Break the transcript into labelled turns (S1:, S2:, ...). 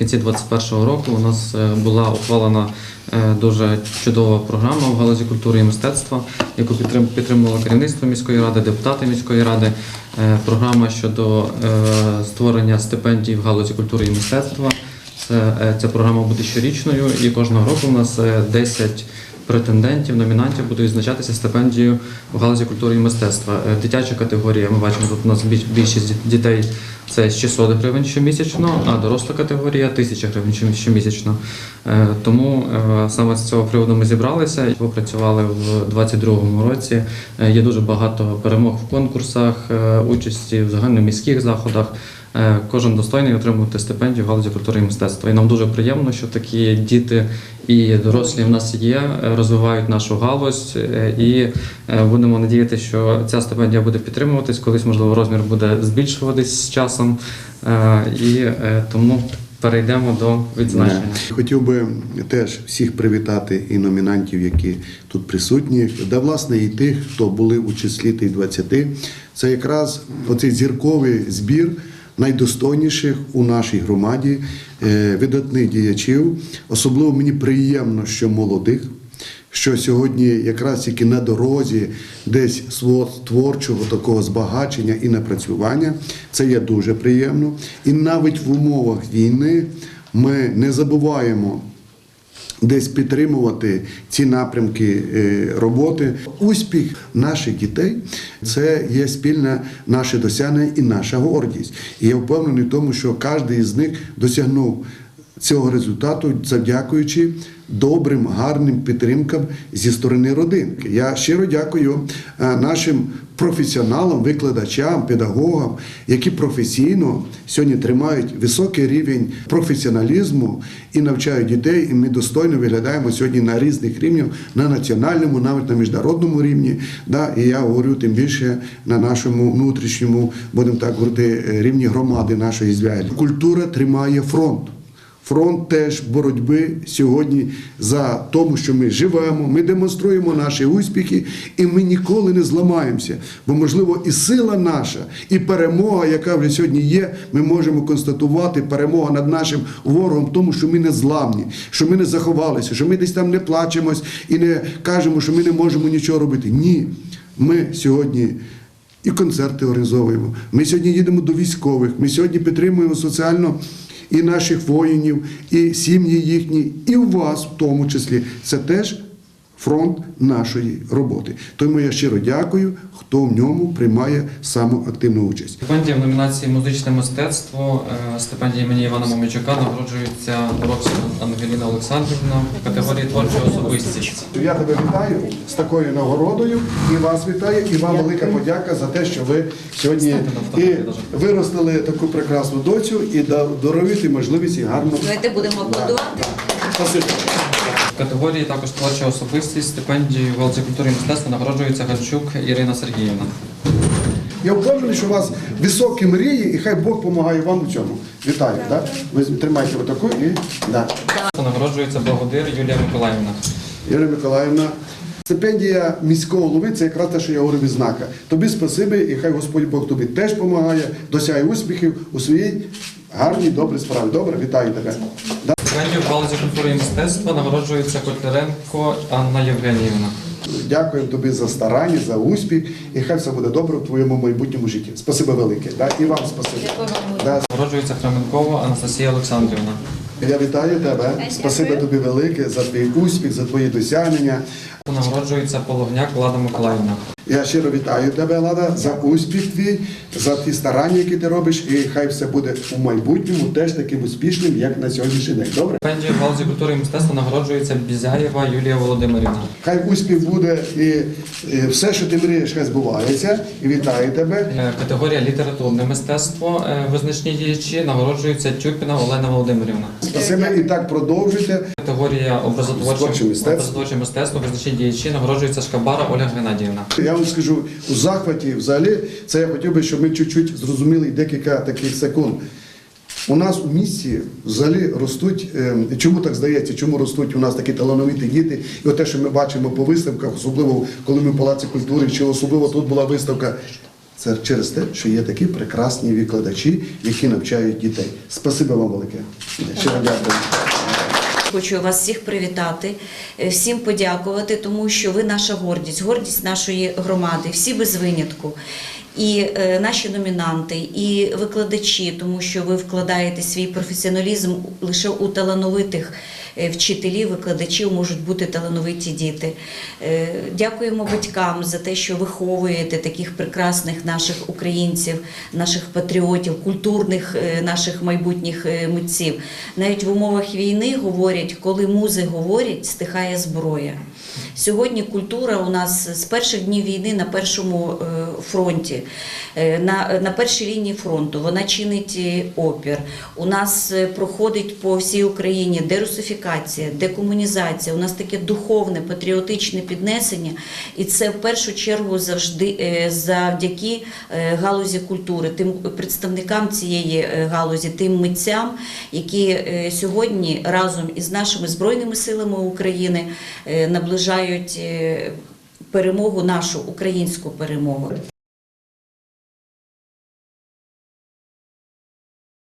S1: кінці 2021 року у нас е, була ухвалена е, дуже чудова програма в галузі культури і мистецтва, яку підтрим- підтримувало керівництво міської ради, депутати міської ради. Е, Програма щодо створення стипендій в галузі культури і мистецтва. Ця програма буде щорічною, і кожного року у нас е, 10 претендентів, номінантів будуть відзначатися стипендією в галузі культури і мистецтва. Е, Дитяча категорія, ми бачимо, тут у нас більш- більшість дітей це 600 гривень щомісячно, а доросла категорія 1000 гривень щомісячно. Е, Тому е, саме з цього приводу ми зібралися і попрацювали в 2022 році. Є дуже багато перемог в конкурсах, участі в загальноміських заходах. Е, Кожен достойний отримувати стипендію в галузі культури і мистецтва. І нам дуже приємно, що такі діти і дорослі в нас є, е, розвивають нашу галузь, е, і будемо надіятися, що ця стипендія буде підтримуватись, колись можливо розмір буде збільшуватись з часом. І тому перейдемо до відзначення.
S2: Хотів би теж всіх привітати і номінантів, які тут присутні, да власне і тих, хто були у числі тих 20. Це якраз оцей зірковий збір найдостойніших у нашій громаді е, видатних діячів. Особливо мені приємно, що молодих. Що сьогодні якраз тільки на дорозі десь свого творчого такого збагачення і напрацювання, це є дуже приємно. І навіть в умовах війни ми не забуваємо десь підтримувати ці напрямки е, роботи. Успіх наших дітей це є спільне наше досягнення і наша гордість. І я впевнений в тому, що кожен із них досягнув цього результату, завдякуючи добрим, гарним підтримкам зі сторони родин. Я щиро дякую е, нашим професіоналам, викладачам, педагогам, які професійно сьогодні тримають високий рівень професіоналізму і навчають дітей. І ми достойно виглядаємо сьогодні на різних рівнях, на національному, навіть на міжнародному рівні. Да, і я говорю тим більше на нашому внутрішньому, будемо так говорити, е, рівні громади нашої зв'язі. Культура тримає фронт. Фронт теж боротьби сьогодні за тому, що ми живемо, ми демонструємо наші успіхи, і ми ніколи не зламаємося. Бо, можливо, і сила наша, і перемога, яка вже сьогодні є, ми можемо констатувати перемога над нашим ворогом, в тому, що ми не зламні, що ми не заховалися, що ми десь там не плачемось і не кажемо, що ми не можемо нічого робити. Ні, ми сьогодні. І концерти організовуємо. Ми сьогодні їдемо до військових. Ми сьогодні підтримуємо соціально і наших воїнів, і сім'ї їхні, і у вас в тому числі. Це теж фронт нашої роботи. Тому я щиро дякую, хто в ньому приймає саму активну участь.
S1: Стипендія в номінації музичне мистецтво, е, стипендія імені Івана Мамичука нагороджується Робська Ангеліна Олександрівна в категорії творча особистість.
S2: Я тебе вітаю з такою нагородою і вас вітаю, і вам велика подяка за те, що ви сьогодні і виростили таку прекрасну доцю і даруєте можливість і гарно.
S3: Давайте будемо аплодувати.
S1: В категорії також творча особистість стипендію в галузі культури і мистецтва нагороджується Гальчук Ірина Сергіївна.
S2: Я впевнений, що у вас високі мрії, і хай Бог допомагає вам у цьому. Вітаю. Да? Ви тримайте отаку і да.
S1: Нагороджується Благодир Юлія Миколаївна.
S2: Юлія Миколаївна. Стипендія міського голови це якраз те, що я говорив відзнака. Тобі спасибі, і хай Господь Бог тобі теж допомагає, досягає успіхів у своїй гарній, добрій справі. Добре, вітаю тебе.
S1: Стипендію в галузі культури і мистецтва нагороджується Котляренко Анна Євгенівна.
S2: Дякую тобі за старання, за успіх, і хай все буде добре в твоєму майбутньому житті. Спасибо велике. Да? І вам спасибо.
S3: Дякую вам.
S2: Да.
S1: Нагороджується Храменкова Анастасія Олександрівна.
S2: Я вітаю тебе.
S3: Дякую.
S2: Спасибо тобі велике за твій успіх, за твої досягнення.
S1: Нагороджується Пологняк Влада Миколаївна.
S2: Я щиро вітаю тебе, Лада, за успіх твій, за ті старання, які ти робиш, і хай все буде у майбутньому теж таким успішним, як на сьогоднішній день. Добре?
S1: В галузі культури і мистецтва нагороджується Бізяєва Юлія Володимирівна.
S2: Хай успіх буде і, і все, що ти мрієш, хай збувається. І вітаю тебе.
S1: Е, Категорія літературне мистецтво. е, Визначні діячі нагороджується Тюпіна Олена Володимирівна.
S2: Спасибо і так продовжуйте.
S1: Категорія образотворче
S2: Творче мистецтво.
S1: мистецтво. Визначні діячі нагороджується Шкабара Ольга Геннадіївна.
S2: Я вам скажу у захваті, взагалі, це я хотів би, щоб ми чуть-чуть зрозуміли декілька таких секунд. У нас у місті взагалі ростуть, е, чому так здається, чому ростуть у нас такі талановиті діти, і те, що ми бачимо по виставках, особливо коли ми в Палаці культури, чи особливо тут була виставка. Це через те, що є такі прекрасні викладачі, які навчають дітей. Спасибо вам велике. Щиро дякую.
S3: Хочу вас всіх привітати, е, всім подякувати, тому що ви наша гордість, гордість нашої громади, всі без винятку. І е, наші номінанти, і викладачі, тому що ви вкладаєте свій професіоналізм лише у талановитих е, вчителів, викладачів можуть бути талановиті діти. Е, Дякуємо батькам за те, що виховуєте таких прекрасних наших українців, наших патріотів, культурних наших майбутніх митців. Навіть в умовах війни говорять, коли музи говорять, стихає зброя. Сьогодні культура у нас з перших днів війни на першому фронті, е, на, на першій лінії фронту. Вона чинить е, опір. У нас е, проходить по всій Україні дерусифікація, декомунізація. У нас таке духовне, патріотичне піднесення, і це в першу чергу завжди завдяки галузі культури, тим представникам цієї галузі, тим митцям, які сьогодні разом із нашими збройними силами України наближають перемогу, нашу українську перемогу.